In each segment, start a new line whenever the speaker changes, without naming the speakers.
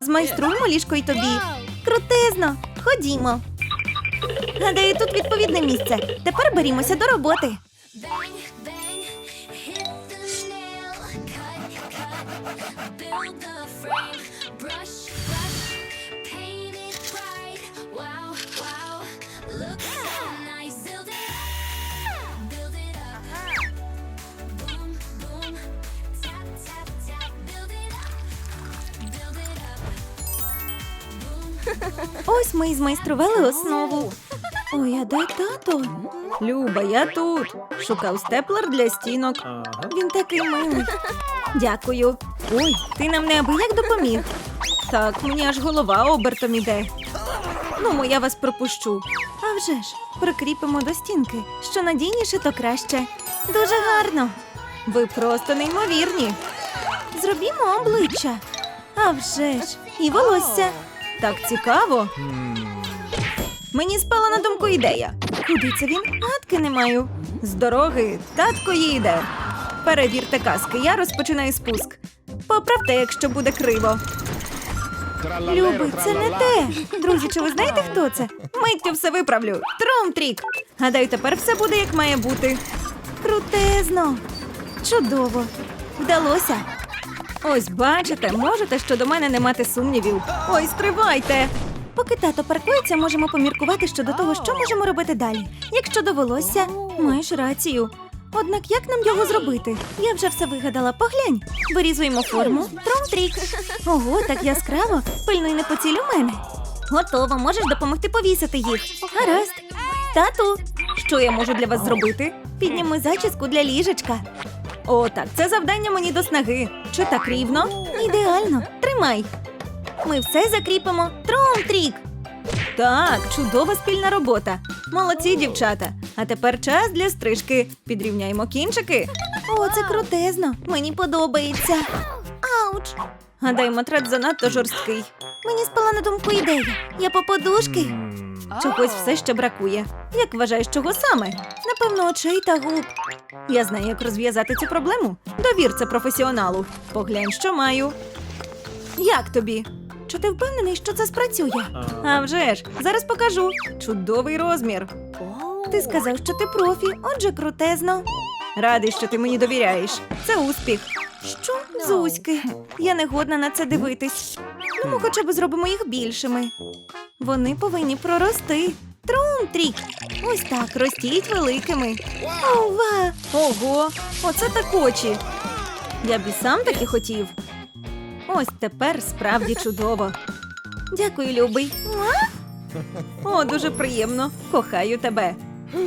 Змайструємо ліжко й тобі. Крутизно. Ходімо. Гадаю, тут відповідне місце. Тепер берімося до роботи. Ось ми і змайстрували основу. Ой, а де тато? Люба, я тут. Шукав степлер для стінок. Він такий милий. Дякую. Ой, ти нам неабияк допоміг. Так, мені аж голова обертом іде. Ну, я вас пропущу. А вже ж, прикріпимо до стінки. Що надійніше, то краще. Дуже гарно. Ви просто неймовірні. Зробімо обличчя. А вже ж, і волосся. Так цікаво. Мені спала на думку ідея. Куди це він? Гадки не маю. З дороги татко їде. Перевірте каски, я розпочинаю спуск. Поправте, якщо буде криво. Люби, це не те. Друзі, чи ви знаєте, хто це? Миттю все виправлю. Тром-трік. Гадаю, тепер все буде як має бути. Крутезно. Чудово. Вдалося. Ось бачите, можете щодо мене не мати сумнівів. Ой, стривайте. Поки тато паркується, можемо поміркувати щодо того, що можемо робити далі. Якщо довелося, маєш рацію. Однак як нам його зробити? Я вже все вигадала. Поглянь. Вирізуємо форму. Тром-трік. Ого, так яскраво. Пильнуй не поціль у мене. Готово, можеш допомогти повісити їх. Гаразд. Тату, що я можу для вас зробити? Підніми зачіску для ліжечка. О, так, це завдання мені до снаги. Чи так рівно? Ідеально. Тримай. Ми все закріпимо. Тром-трік. Так, чудова спільна робота. Молодці, дівчата. А тепер час для стрижки. Підрівняємо кінчики. О, це крутезно. Мені подобається. Ауч. Гадаю, матрац занадто жорсткий. Мені спала на думку ідея. Я по подушки. Чогось все ще бракує. Як вважаєш, чого саме? Напевно, очей та губ. Я знаю, як розв'язати цю проблему. Довір це професіоналу. Поглянь, що маю. Як тобі? Чи ти впевнений, що це спрацює? А вже ж, зараз покажу. Чудовий розмір. Ти сказав, що ти профі, отже, крутезно. Радий, що ти мені довіряєш. Це успіх. Що, Зуськи? Я не годна на це дивитись. Ну, ми хоча б зробимо їх більшими. Вони повинні прорости. Трум-трік. Ось так, ростіть великими. Ова! Ого! Оце так очі. Я б і сам таки хотів. Ось тепер справді чудово. Дякую, любий. О, дуже приємно. Кохаю тебе.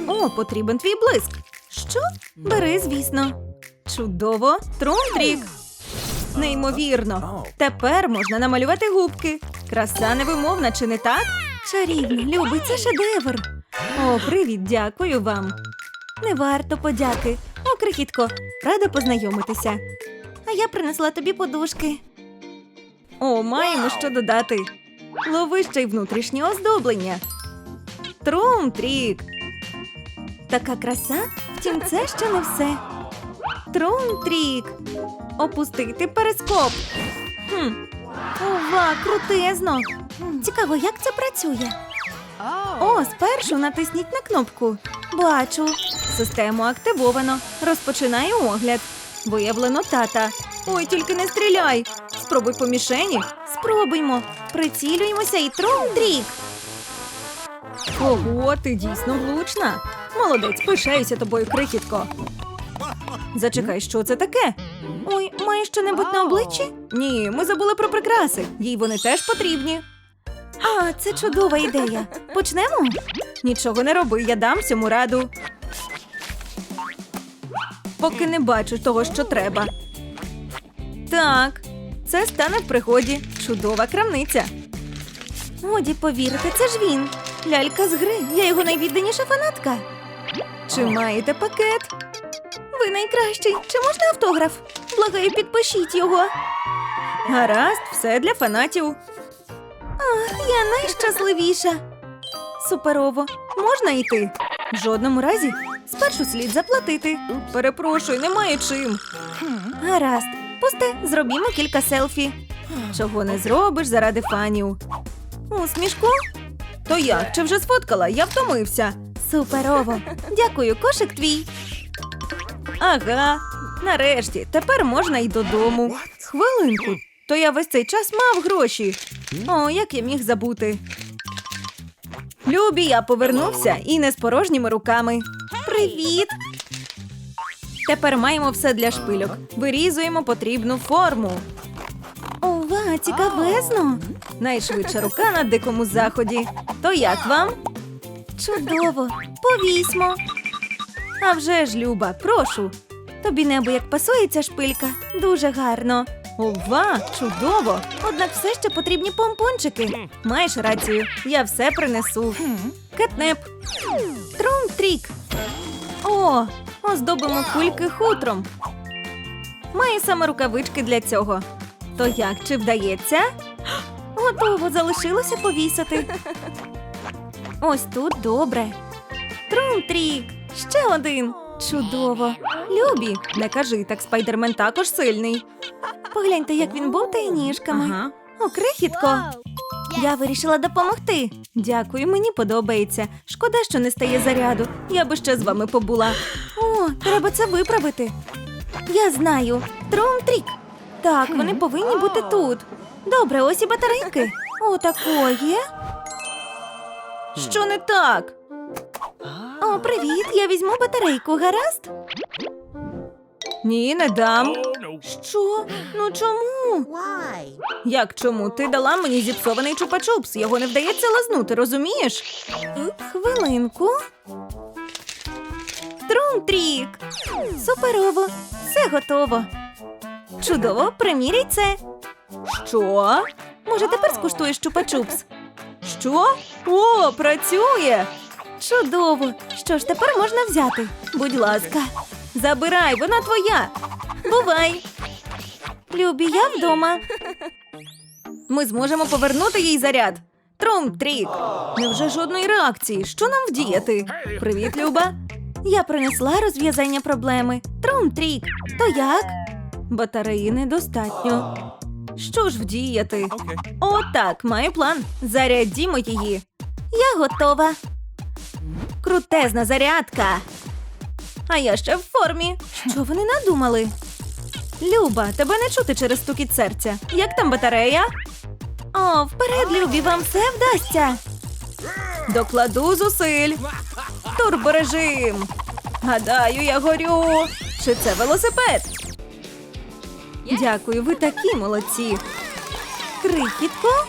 О, потрібен твій блиск. Що? Бери, звісно. Чудово. Трум-трік. Неймовірно. Тепер можна намалювати губки. Краса невимовна, чи не так? Чарівно, любий, це шедевр. О, привіт, дякую вам. Не варто подяки. О, крихітко, рада познайомитися. А я принесла тобі подушки. О, маємо що додати. Лови ще й внутрішнє оздоблення. Трум-трік. Така краса, втім, це ще не все. Трум-трік. Опустити перископ. Хм. Ова, крутезно. Цікаво, як це працює. О, спершу натисніть на кнопку. Бачу. Систему активовано. Розпочинаю огляд. Виявлено тата. Ой, тільки не стріляй. Спробуй по мішені. Спробуймо. Прицілюємося і трум-трік. Ого, ти дійсно влучна. Молодець, пишаюся тобою, крихітко. Зачекай, що це таке? Ой, маєш що-небудь на обличчі? Ні, ми забули про прикраси. Їй вони теж потрібні. А, це чудова ідея. Почнемо? Нічого не роби, я дам всьому раду. Поки не бачу того, що треба. Так, це стане в пригоді. Чудова крамниця. Годі повірити, це ж він. Лялька з гри. Я його найвідданіша фанатка. Чи маєте пакет? Ви найкращий. Чи можна автограф? Благаю, підпишіть його. Гаразд, все для фанатів. Ах, я найщасливіша. Суперово. Можна йти? В жодному разі. Спершу слід заплатити. Перепрошую, немає чим. Гаразд. Пусте, зробімо кілька селфі. Чого не зробиш заради фанів? Усмішку? То як? Чи вже сфоткала? Я втомився. Суперово. Дякую, кошик твій. Ага. Нарешті, тепер можна й додому. Хвилинку. То я весь цей час мав гроші. О, як я міг забути. Любі, я повернувся і не з порожніми руками. Привіт! Тепер маємо все для шпильок. Вирізуємо потрібну форму. Ова, цікавезно. Найшвидша рука на дикому заході. То як вам? Чудово, повісьмо. А вже ж, Люба, прошу. Тобі небо як пасує ця шпилька. Дуже гарно. Ова, чудово! Однак все ще потрібні помпончики. Маєш рацію, я все принесу. Кетнеп. Трум-трік. О, оздобимо кульки хутром. Має саме рукавички для цього. То як, чи вдається? Готово, залишилося повісити. Ось тут добре. Трум-трік. Ще один. Чудово. Любі, не кажи, так спайдермен також сильний. Погляньте, як він бовтає ніжками.
Ага.
О, крихітко. Я вирішила допомогти. Дякую, мені подобається. Шкода, що не стає заряду. Я би ще з вами побула. О, треба це виправити. Я знаю. Трум-трік. Так, вони повинні бути тут. Добре, ось і батарейки. О, такої. Що не так? О, привіт, я візьму батарейку, гаразд? Ні, не дам. Що? Ну чому? Як чому? Ти дала мені зіпсований чупа-чупс. Його не вдається лазнути, розумієш? Хвилинку. Трум-трік. Суперово. Все готово. Чудово, приміряй це. Що? Може, тепер скуштуєш чупа-чупс? Що? О, працює! Чудово! Що ж тепер можна взяти? Будь ласка, забирай, вона твоя. Бувай! Любі, я вдома. Ми зможемо повернути їй заряд. Трум-трік. Невже жодної реакції? Що нам вдіяти? Привіт, Люба. Я принесла розв'язання проблеми. Трум-трік. То як? Батареї недостатньо. Що ж вдіяти? О, так, маю план. Зарядімо її. Я готова. Крутезна зарядка. А я ще в формі. Що вони надумали? Люба, тебе не чути через стукіт серця. Як там батарея? О, вперед, Любі, вам все вдасться. Докладу зусиль. Турборежим. Гадаю, я горю. Чи це велосипед? Дякую, ви такі молодці. Крихітко?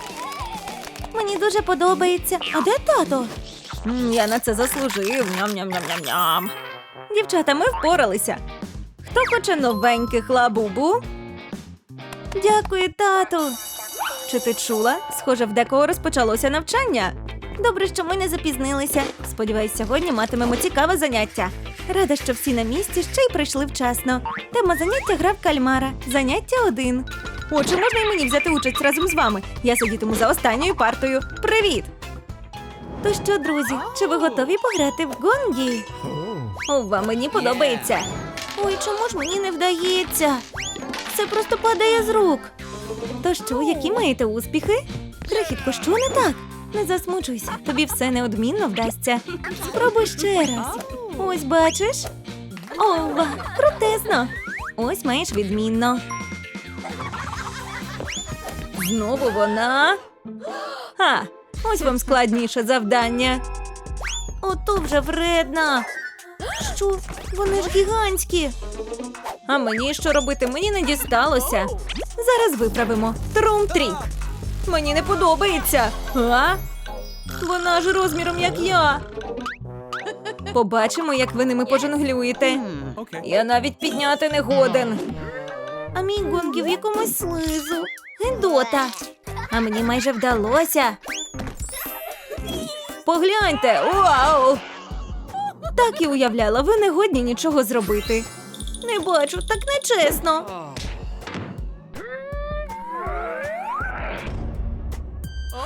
Мені дуже подобається. А де тато? Я на це заслужив. Ням-ням-ням-ням-ням. Дівчата, ми впоралися. Хто хоче новеньких лабубу? Дякую, тату. Чи ти чула? Схоже, в декого розпочалося навчання. Добре, що ми не запізнилися. Сподіваюсь, сьогодні матимемо цікаве заняття. Рада, що всі на місці ще й прийшли вчасно. Тема заняття гра в кальмара. Заняття один. О, чи можна і мені взяти участь разом з вами? Я сидітиму за останньою партою. Привіт! То що, друзі, чи ви готові пограти в гонгі? Ова, мені подобається. Ой, чому ж мені не вдається? Це просто падає з рук. То що, які маєте успіхи? Крихітко, що не так? Не засмучуйся, тобі все неодмінно вдасться. Спробуй ще раз. Ось бачиш? Ова, крутезно. Ось маєш відмінно. Знову вона. А, ось вам складніше завдання. Ото вже вредна. Що? Вони ж гігантські. А мені що робити? Мені не дісталося. Зараз виправимо. Трум-трік. Мені не подобається. А? Вона ж розміром, як я. Побачимо, як ви ними пожонглюєте. Я навіть підняти не годен. А мій гонгі якомусь слизу. Гендота. А мені майже вдалося. Погляньте, вау! Так і уявляла, ви не годні нічого зробити. Не бачу, так нечесно.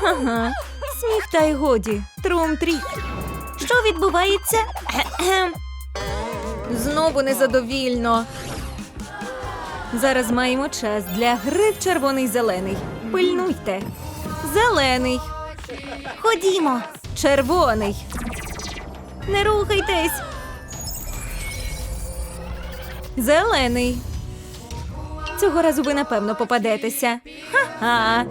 Ага, сміх та й годі. Трум-трік. Що відбувається? Знову незадовільно. Зараз маємо час для гри в червоний зелений. Пильнуйте. Зелений. Ходімо. Червоний. Не рухайтесь. Зелений. Цього разу ви напевно попадетеся. Ха-ха.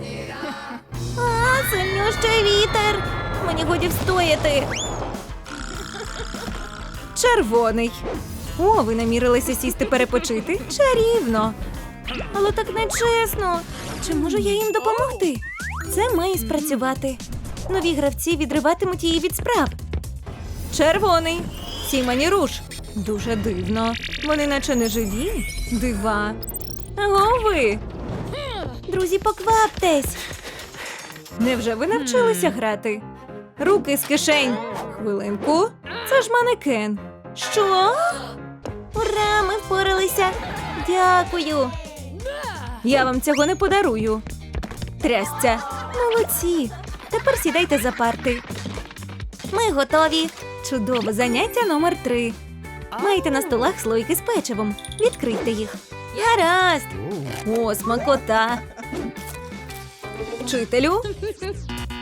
А, сильнющий вітер. Мені годі встояти. Червоний. О, ви намірилися сісти перепочити? Чарівно. Але так нечесно. Чи можу я їм допомогти? Це має спрацювати. Нові гравці відриватимуть її від справ. Червоний. Сімані руш. Дуже дивно. Вони наче не живі. Дива. Аго. Друзі, покваптесь. Невже ви навчилися грати? Руки з кишень. Хвилинку. Це ж манекен. Що? Ура, ми впоралися. Дякую. Я вам цього не подарую. Трясця. Молодці. Тепер сідайте за парти. Ми готові. Чудове заняття номер три. Маєте на столах слойки з печивом. Відкрийте їх. Гаразд. О, смакота. Вчителю.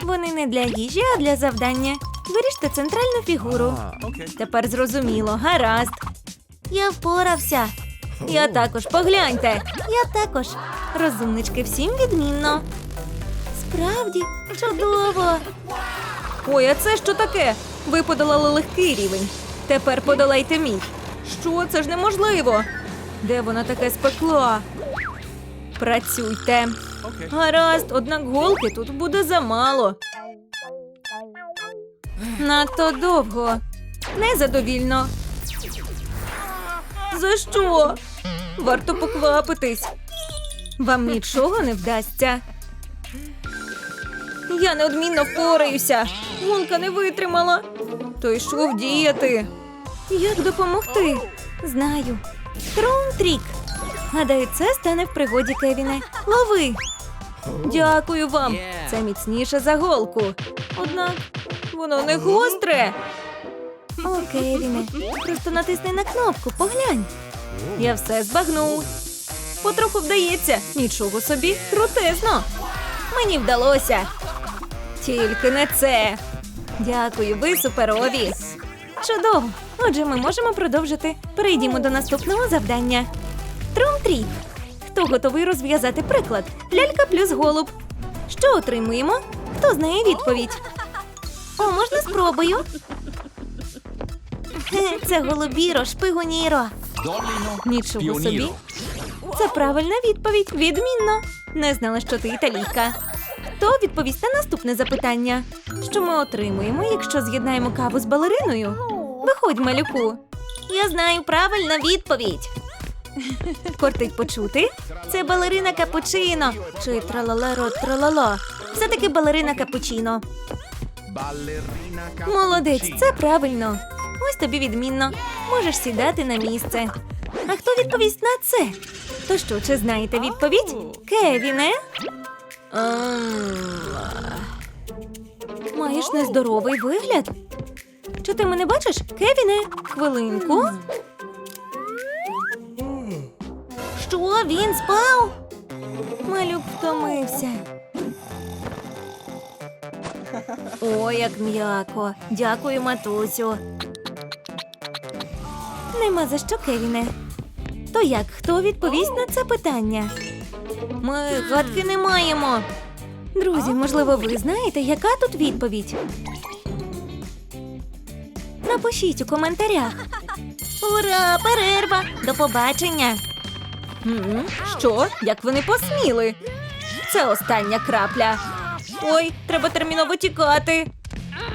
Вони не для їжі, а для завдання. Виріште центральну фігуру. Тепер зрозуміло, гаразд. Я впорався. Я також, погляньте. Я також. Розумнички, всім відмінно. Справді, чудово. Ой, а це що таке? Ви подолали легкий рівень. Тепер подолайте мій. Що це ж неможливо? Де вона таке спекла? Працюйте. Гаразд, однак голки тут буде замало. Надто довго. Незадовільно. За що? Варто поквапитись. Вам нічого не вдасться. Я неодмінно впораюся. Гонка не витримала. То й що вдіяти? Як допомогти? Знаю. Трум-трік. Гадаю, це стане в пригоді Кевіне. Лови. Дякую вам. Це міцніше за голку. Однак воно не гостре. О, Кевіне, просто натисни на кнопку, поглянь. Я все збагнув. Потроху вдається. Нічого собі, крутезно. Мені вдалося. Тільки не це. Дякую, ви суперові. Чудово. Отже, ми можемо продовжити. Перейдімо до наступного завдання. Трум-тріп. Хто готовий розв'язати приклад? Лялька плюс голуб. Що отримуємо? Хто знає відповідь? О, можна спробую? Це голубіро, шпигуніро. Нічого собі. Це правильна відповідь. Відмінно. Не знала, що ти італійка. Хто відповість на наступне запитання? Що ми отримуємо, якщо з'єднаємо каву з балериною? Виходь, малюку. Я знаю правильна відповідь. Кортить почути? Це балерина капучино. Чи тралалеро тралало. Все-таки балерина капучино. Молодець, це правильно. Ось тобі відмінно. Можеш сідати на місце. А хто відповість на це? То що, чи знаєте відповідь? Кевіне? Маєш нездоровий вигляд? Чи ти мене бачиш? Кевіне, хвилинку. Що він спав? Малюк втомився. О, як м'яко. Дякую, матусю. Нема за що, Кевіне. То як, хто відповість на це питання? Ми гадки не маємо. Друзі, можливо, ви знаєте, яка тут відповідь? Напишіть у коментарях. Ура, перерва! До побачення! Що? Як вони посміли? Це остання крапля. Ой, треба терміново тікати.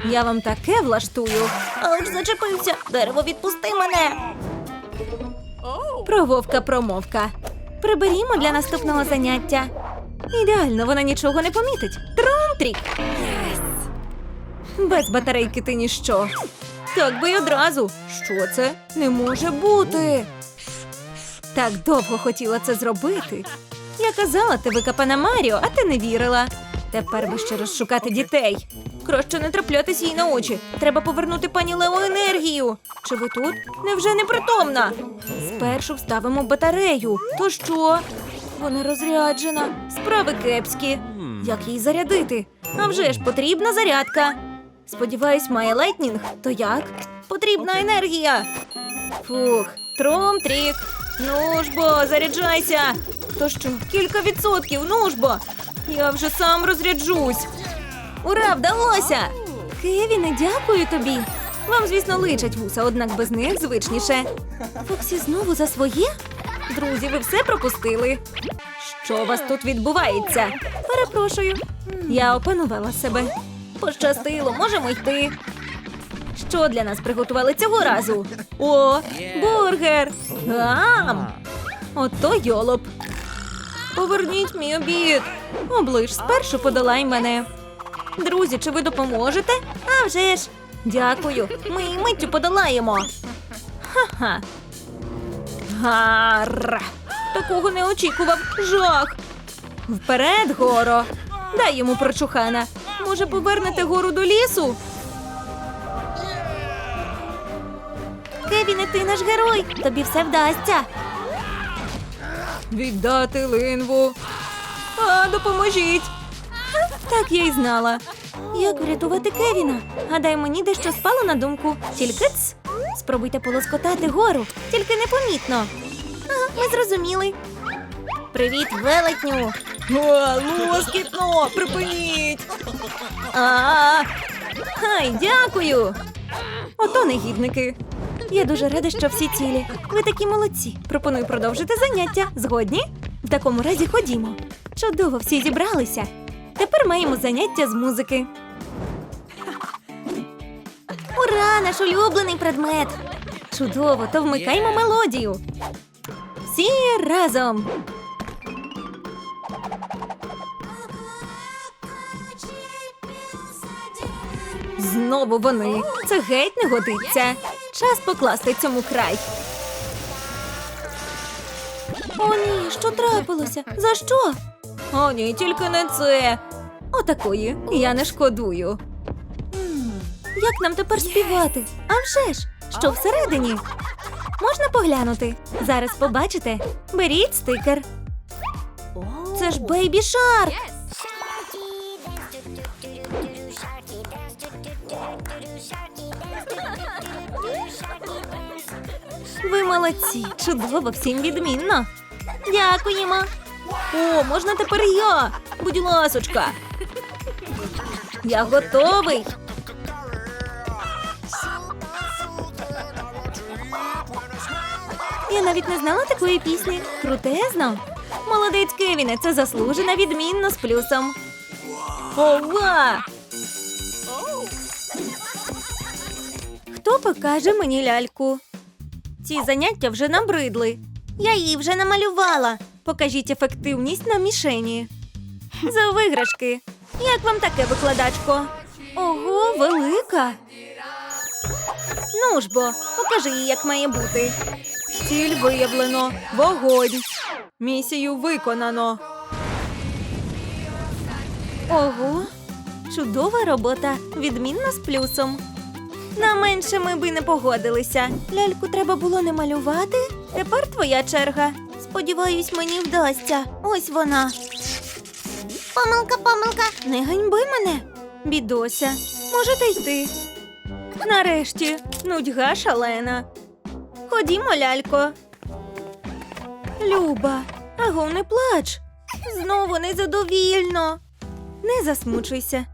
Я вам таке влаштую. Ауч, зачепився. Дерево, відпусти мене. Про вовка промовка. Приберімо для наступного заняття. Ідеально, вона нічого не помітить. Трум-трік. Без батарейки ти ніщо. Так би й одразу. Що це? Не може бути. Так довго хотіла це зробити. Я казала, ти викопана Маріо, а ти не вірила. Тепер би ще розшукати дітей. Краще не траплятися їй на очі. Треба повернути пані Лео енергію. Чи ви тут? Невже непритомна? Спершу вставимо батарею. То що? Вона розряджена. Справи кепські. Як її зарядити? А вже ж потрібна зарядка. Сподіваюсь, має лайтнінг. То як? Потрібна енергія. Фух, тром-трік. Ну ж бо, заряджайся. То що, кілька відсотків, ну ж бо. Я вже сам розряджусь. Ура, вдалося! Кевіне, дякую тобі. Вам, звісно, личать вуса, однак без них звичніше. Фоксі знову за своє? Друзі, ви все пропустили. Що у вас тут відбувається? Перепрошую. Я опанувала себе. Пощастило, можемо йти. Що для нас приготували цього разу? О, бургер! Гам! Ото йолоп. Поверніть мій обід. Оближ, спершу подолай мене. Друзі, чи ви допоможете? А вже ж. Дякую. Ми її миттю подолаємо. Ха-ха. Гарра. Такого не очікував. Жах. Вперед, горо. Дай йому прочухана. Може, повернете гору до лісу? Кевіне, ти наш герой. Тобі все вдасться. Віддати линву. А, допоможіть. Так я й знала. Як врятувати Кевіна? Гадаю, мені дещо спало на думку. Тільки ц. Спробуйте полоскотати гору, тільки непомітно. Ага, ми зрозуміли. Привіт, велетню. О, лоскітно, припиніть. А, Хай, дякую. Ото негідники. Я дуже рада, що всі цілі. Ви такі молодці. Пропоную продовжити заняття. Згодні? В такому разі ходімо. Чудово, всі зібралися. Тепер маємо заняття з музики. Ура, наш улюблений предмет. Чудово, то вмикаймо мелодію. Всі разом. Знову вони. Це геть не годиться. Час покласти цьому край. О, ні, що трапилося? За що? О, ні, тільки не це. Отакої. Я не шкодую. Як нам тепер співати? А вже ж, що всередині? Можна поглянути? Зараз побачите. Беріть стикер. Це ж бейбі шарк. Ви молодці, чудово, всім відмінно. Дякуємо. О, можна тепер я. Будь ласочка. Я готовий. Я навіть не знала такої пісні. Крутезно. Молодець Кевіне, це заслужена відмінно з плюсом. Ова! Хто покаже мені ляльку? Ці заняття вже набридли. Я її вже намалювала. Покажіть ефективність на мішені. За виграшки. Як вам таке викладачко? Ого, велика. Ну ж бо, покажи їй, як має бути. Ціль виявлено. Вогонь. Місію виконано. Ого, чудова робота. Відмінно з плюсом. На менше ми би не погодилися. Ляльку треба було не малювати. Тепер твоя черга. Сподіваюсь, мені вдасться. Ось вона. Помилка, помилка. Не ганьби мене. Бідося, можете йти. Нарешті, нудьга шалена. Ходімо, лялько. Люба, аго, не плач. Знову незадовільно. Не засмучуйся.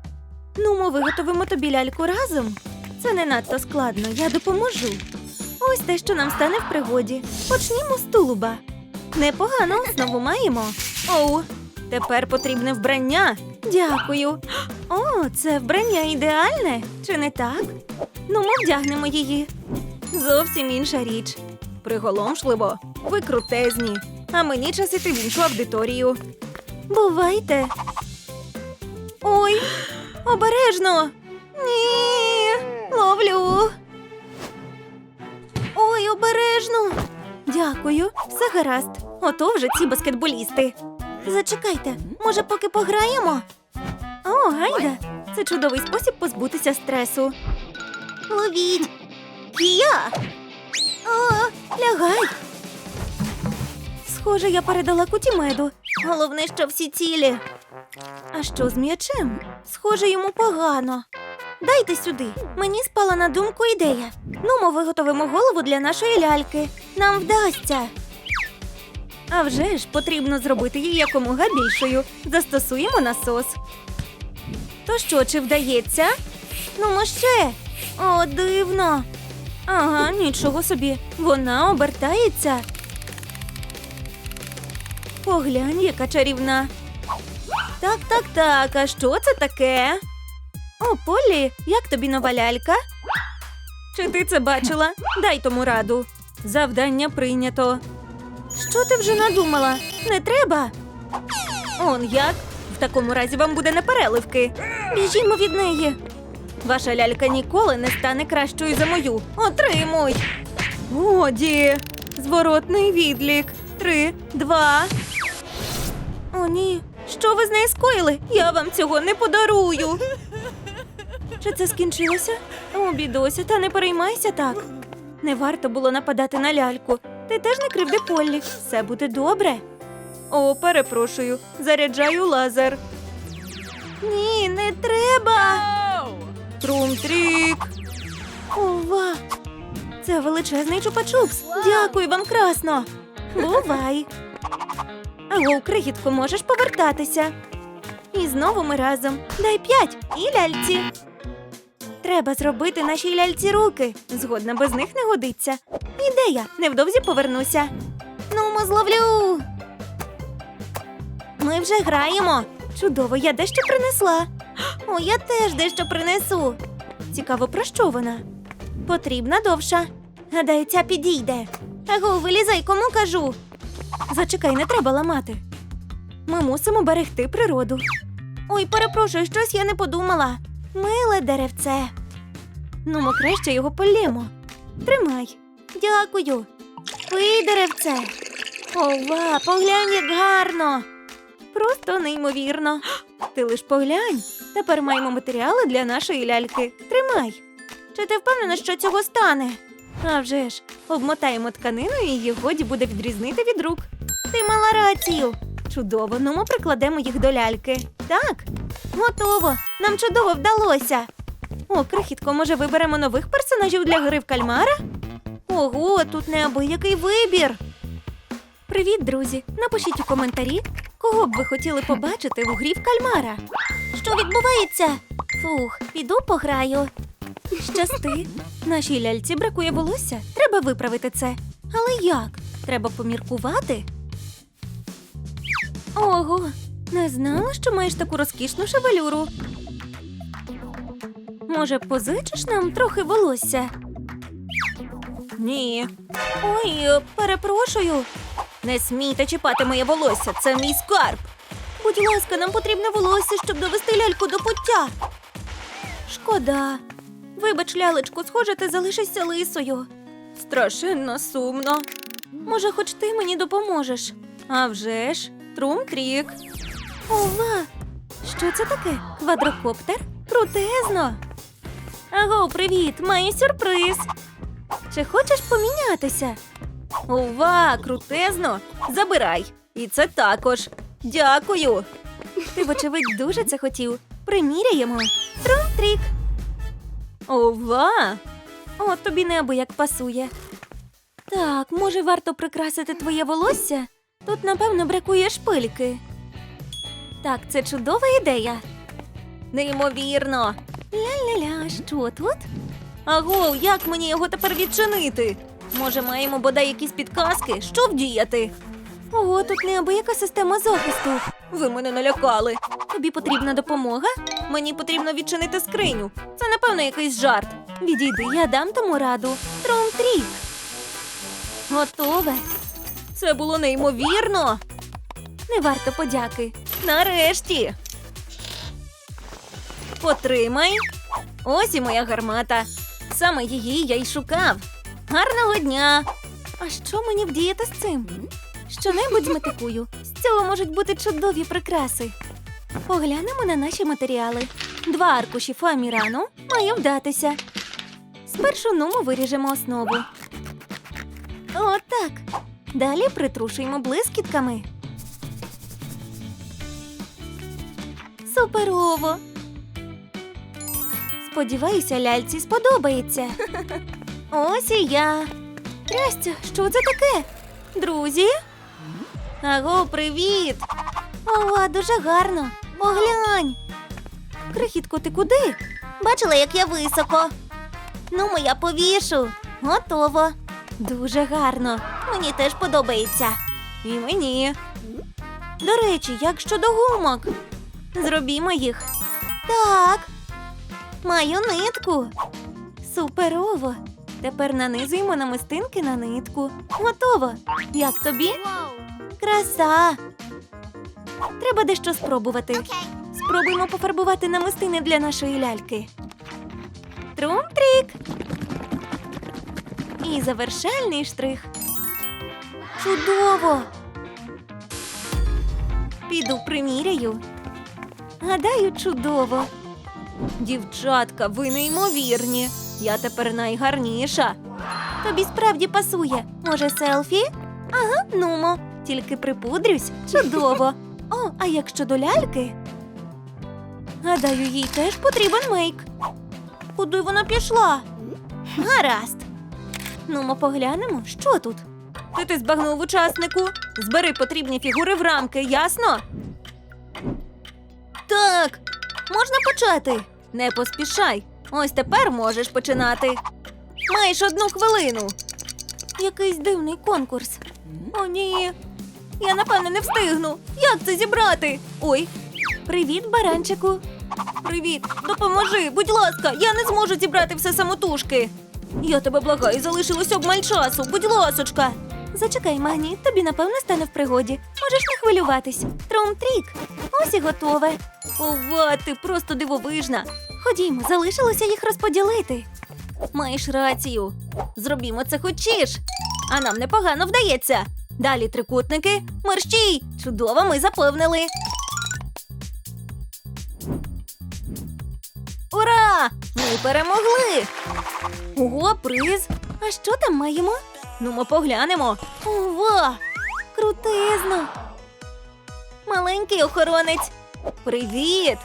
Ну, ми виготовимо тобі ляльку разом. Це не надто складно, я допоможу. Ось те, що нам стане в пригоді. Почнімо з тулуба. Непогано основу маємо. Оу, тепер потрібне вбрання. Дякую. О, це вбрання ідеальне, чи не так? Ну, ми вдягнемо її. Зовсім інша річ. Приголомшливо, ви крутезні. А мені час іти в іншу аудиторію. Бувайте. Ой, обережно. Ні, ловлю. Ой, обережно. Дякую, все гаразд. Ото вже ці баскетболісти. Зачекайте, може, поки пограємо? О, гайда. Це чудовий спосіб позбутися стресу. Ловіть! Я! О, лягай! Схоже, я передала кутімеду. Головне, що всі цілі. А що з м'ячем? Схоже, йому погано. Дайте сюди. Мені спала на думку ідея. Ну, ми виготовимо голову для нашої ляльки. Нам вдасться. А вже ж потрібно зробити її якомога більшою. Застосуємо насос. То що, чи вдається? Ну, ми ще. О, дивно. Ага, нічого собі. Вона обертається. Поглянь, яка чарівна. Так, так, так. А що це таке? О, Полі, як тобі нова лялька? Чи ти це бачила? Дай тому раду. Завдання прийнято. Що ти вже надумала? Не треба? Он як? В такому разі вам буде непереливки. Біжімо від неї. Ваша лялька ніколи не стане кращою за мою. Отримуй. Годі. Зворотний відлік. Три, два. О, ні. Що ви з нею скоїли? Я вам цього не подарую. Чи це скінчилося? О, бідося, та не переймайся так. Не варто було нападати на ляльку. Ти теж не кривди Поллі. Все буде добре. О, перепрошую, заряджаю лазер. Ні, не треба. Трум-трік. Ова. Це величезний чупа-чупс. Дякую вам красно. Бувай. Аго, крихітко, можеш повертатися. І знову ми разом. Дай п'ять і ляльці. Треба зробити нашій ляльці руки. Згодна без них не годиться. Ідея, невдовзі повернуся. Ну, ми зловлю. Ми вже граємо. Чудово, я дещо принесла. О, я теж дещо принесу. Цікаво, про що вона? Потрібна довша. Гадаю, ця підійде. Аго, вилізай, кому кажу. Зачекай, не треба ламати. Ми мусимо берегти природу. Ой, перепрошую, щось я не подумала. Миле деревце. Ну, ми краще його полємо. Тримай. Дякую. Пий, деревце. Ова, поглянь, як гарно. Просто неймовірно. Ти лиш поглянь. Тепер маємо матеріали для нашої ляльки. Тримай. Чи ти впевнена, що цього стане? А вже ж, обмотаємо тканину і її годі буде відрізнити від рук. Ти мала рацію. Чудово, ну ми прикладемо їх до ляльки. Так, готово. Нам чудово вдалося. О, крихітко, може виберемо нових персонажів для гри в кальмара? Ого, тут неабиякий вибір. Привіт, друзі! Напишіть у коментарі, кого б ви хотіли побачити в грі в кальмара. Що відбувається? Фух, піду пограю. Щасти. Нашій ляльці бракує волосся. Треба виправити це. Але як? Треба поміркувати. Ого, не знала, що маєш таку розкішну шевелюру. Може, позичиш нам трохи волосся? Ні. Ой, перепрошую. Не смійте чіпати моє волосся, це мій скарб. Будь ласка, нам потрібне волосся, щоб довести ляльку до пуття. Шкода. Вибач, лялечко, схоже, ти залишишся лисою. Страшенно сумно. Може, хоч ти мені допоможеш? А вже ж, трум-трік. Ова! Що це таке? Квадрокоптер? Крутезно. Аго, привіт! Маю сюрприз. Чи хочеш помінятися? Ова, крутезно! Забирай. І це також. Дякую. Ти, вочевидь, дуже це хотів. Приміряємо. Трум-трік. Ова! О, тобі неабияк пасує. Так, може, варто прикрасити твоє волосся? Тут, напевно, бракує шпильки. Так, це чудова ідея. Неймовірно. Ля-ля-ля, що тут? Аго, як мені його тепер відчинити? Може, маємо бодай якісь підказки, що вдіяти? Ого, тут неабияка система захисту. Ви мене налякали. Тобі потрібна допомога? Мені потрібно відчинити скриню. Це, напевно, якийсь жарт. Відійди, я дам тому раду. Трум-трік. Готове. Це було неймовірно. Не варто подяки. Нарешті. Потримай. Ось і моя гармата. Саме її я й шукав. Гарного дня! А що мені вдіяти з цим? Щонебудь зметикую. З цього можуть бути чудові прикраси. Поглянемо на наші матеріали. Два аркуші фоамірану має вдатися. Спершу нуму виріжемо основу. Отак. Далі притрушуємо блискітками. Суперово. Сподіваюся, ляльці сподобається. Ось і я. Трястя, що це таке? Друзі? Аго, привіт! Ова, дуже гарно. Поглянь. Крихітко, ти куди? Бачила, як я високо. Ну, я повішу. Готово. Дуже гарно. Мені теж подобається. І мені. До речі, як щодо гумок? Зробімо їх. Так. Маю нитку. Суперово. Тепер нанизуємо намистинки на нитку. Готово. Як тобі? Краса. Треба дещо спробувати. Спробуємо пофарбувати намистини для нашої ляльки. Трум-трік. І завершальний штрих. Чудово! Піду приміряю. Гадаю, чудово. Дівчатка, ви неймовірні. Я тепер найгарніша. Тобі справді пасує. Може, селфі? Ага, нумо. Тільки припудрюсь. Чудово. О, а як щодо ляльки? Гадаю, їй теж потрібен мейк. Куди вона пішла? Гаразд. Ну, ми поглянемо, що тут. Ти ти збагнув учаснику. Збери потрібні фігури в рамки, ясно? Так, можна почати. Не поспішай. Ось тепер можеш починати. Маєш одну хвилину. Якийсь дивний конкурс. О, ні. Я напевне не встигну. Як це зібрати? Ой. Привіт, баранчику. Привіт, допоможи, будь ласка, я не зможу зібрати все самотужки. Я тебе благаю, залишилось обмаль часу, будь ласочка. Зачекай, Магні, тобі напевно стане в пригоді. Можеш не хвилюватись. Трум-трік. Ось і готове. Ова, ти просто дивовижна. Ходімо, залишилося їх розподілити. Маєш рацію. Зробімо це хочеш. А нам непогано вдається. Далі трикутники. Мерщій! Чудово, ми заповнили. Ура! Ми перемогли! Ого, приз! А що там маємо? Ну, ми поглянемо. Ова! Крутизно! Маленький охоронець. Привіт!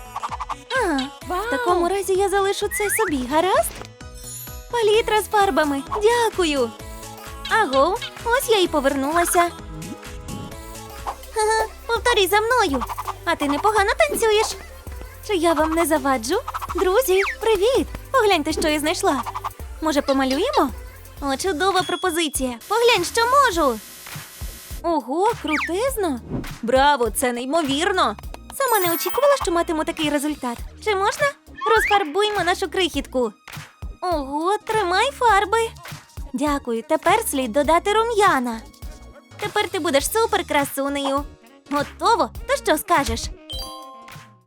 А, в такому разі я залишу це собі, гаразд? Палітра з фарбами. Дякую. Аго, ось я і повернулася. Ха-ха, за мною. А ти непогано танцюєш. Чи я вам не заваджу? Друзі, привіт! Погляньте, що я знайшла. Може, помалюємо? О, чудова пропозиція. Поглянь, що можу. Ого, крутизно. Браво, це неймовірно. Сама не очікувала, що матиму такий результат. Чи можна? Розфарбуймо нашу крихітку. Ого, тримай фарби. Дякую, тепер слід додати рум'яна. Тепер ти будеш супер красунею. Готово? То що скажеш?